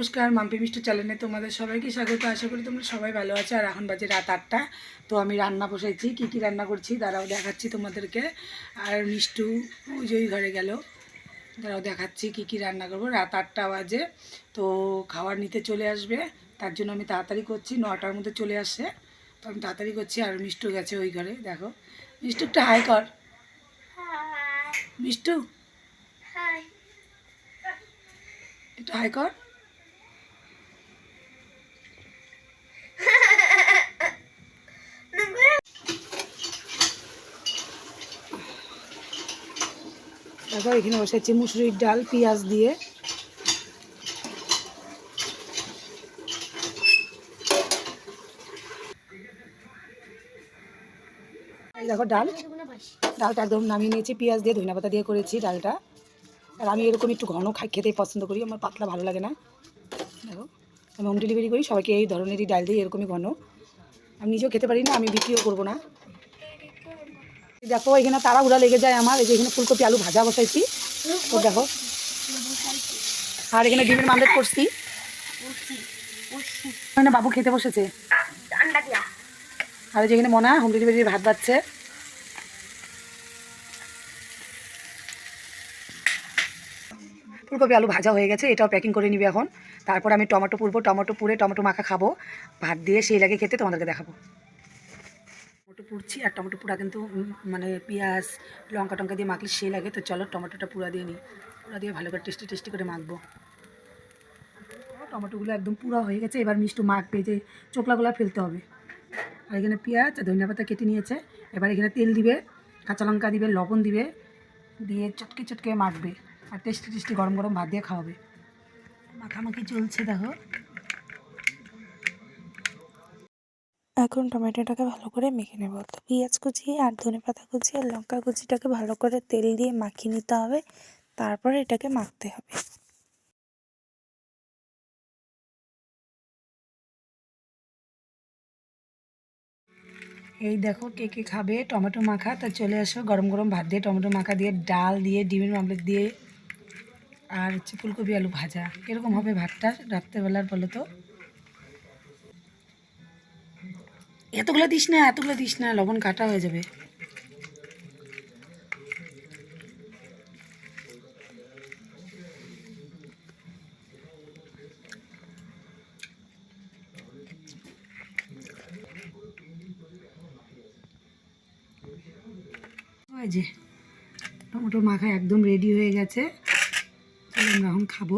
নমস্কার মাম্পি মিষ্টি চ্যানেলে তোমাদের সবাইকে স্বাগত। আশা করি তোমরা সবাই ভালো আছো। আর এখন বাজে রাত আটটা। তো আমি রান্না বসাইছি। কী কী রান্না করছি দাঁড়াও দেখাচ্ছি তোমাদেরকে। আর মিষ্টু ওই যে ঘরে গেল। দাঁড়াও দেখাচ্ছি কী কী রান্না করব। রাত আটটা বাজে। তো খাবার নিতে চলে আসবে। তার জন্য আমি তাড়াতাড়ি করছি। নটার মধ্যে চলে আসছে। তো আমি তাড়াতাড়ি করছি। আর মিষ্টু গেছে ওই ঘরে। দেখো। মিষ্টু একটা হাই কর। মিষ্টু। একটু হাই কর। দেখো এখানে বসেছি মুসুরির ডাল, পেঁয়াজ দিয়ে। দেখো ডাল। ডালটা একদম নামিয়ে নিয়েছি, পেঁয়াজ দিয়ে ধনিয়া পাতা দিয়ে করেছি ডালটা। আর আমি এরকম একটু ঘন খাই খেতেই পছন্দ করি, আমার পাতলা ভালো লাগে না। দেখো, আমি হোম ডেলিভারি করি, সবাইকে এই ধরনেরই ডাল দিই এরকমই ঘন। আমি নিজেও খেতে পারি না, আমি বিক্রিও করব না। দেখো, এখানে তাড়াহুড়া লেগে যায় আমার। এই যে এখানে ফুলকপি, আলু ভাজা বসাইছি। তো দেখো। আর এখানে ডিমের মামলেট করছি। বাবু খেতে বসেছে। আর এই যে এখানে মনা, হোম ডেলিভারি ভাত বাচ্ছে ফুলকপি, আলু ভাজা হয়ে গেছে, এটাও প্যাকিং করে নিবে এখন। তারপর আমি টমেটো পুরবো, টমেটো পুড়ে টমেটো মাখা খাব। ভাত দিয়ে সেই লাগে খেতে, তোমাদেরকে দেখাবো। টমেটো পুড়ছি, আর টমেটো পুরা কিন্তু মানে পেঁয়াজ, লঙ্কা টঙ্কা দিয়ে মাখলে সেই লাগে। তো চলো টমেটোটা পুরা দিয়ে নিই। পুরা দিয়ে ভালো করে টেস্টি টেস্টি করে মাখবো। টমেটোগুলো একদম পুরা হয়ে গেছে। এবার মিষ্টি মাখবে যে চোকলাগুলো ফেলতে হবে। আর এখানে পেঁয়াজ আর ধনিয়া পাতা কেটে নিয়েছে। এবার এখানে তেল দিবে, কাঁচা লঙ্কা দিবে, লবণ দিবে, দিয়ে চটকে চটকে মাখবে। আর টেস্টি টেস্টি গরম গরম ভাত দিয়ে খাওয়াবে। মাখামাখি চলছে দেখো। এখন টমেটোটাকে ভালো করে মেখে নেব। তো পেঁয়াজ কুচি আর ধনে পাতা কুচি আর লঙ্কা কুচিটাকে ভালো করে তেল দিয়ে মাখিয়ে নিতে হবে। তারপরে এটাকে মাখতে হবে। এই দেখো কে কে খাবে টমেটো মাখা। তা চলে আসো গরম গরম ভাত দিয়ে টমেটো মাখা দিয়ে ডাল দিয়ে, ডিমের মামলেট দিয়ে আর হচ্ছে ফুলকপি আলু ভাজা। এরকম হবে ভাতটা রাত্রেবেলার বলো তো। এতগুলো দিস না, এতগুলো দিস না, লবণ কাটা হয়ে যাবে। যে টমেটো মাখা একদম রেডি হয়ে গেছে। আমরা এখন খাব।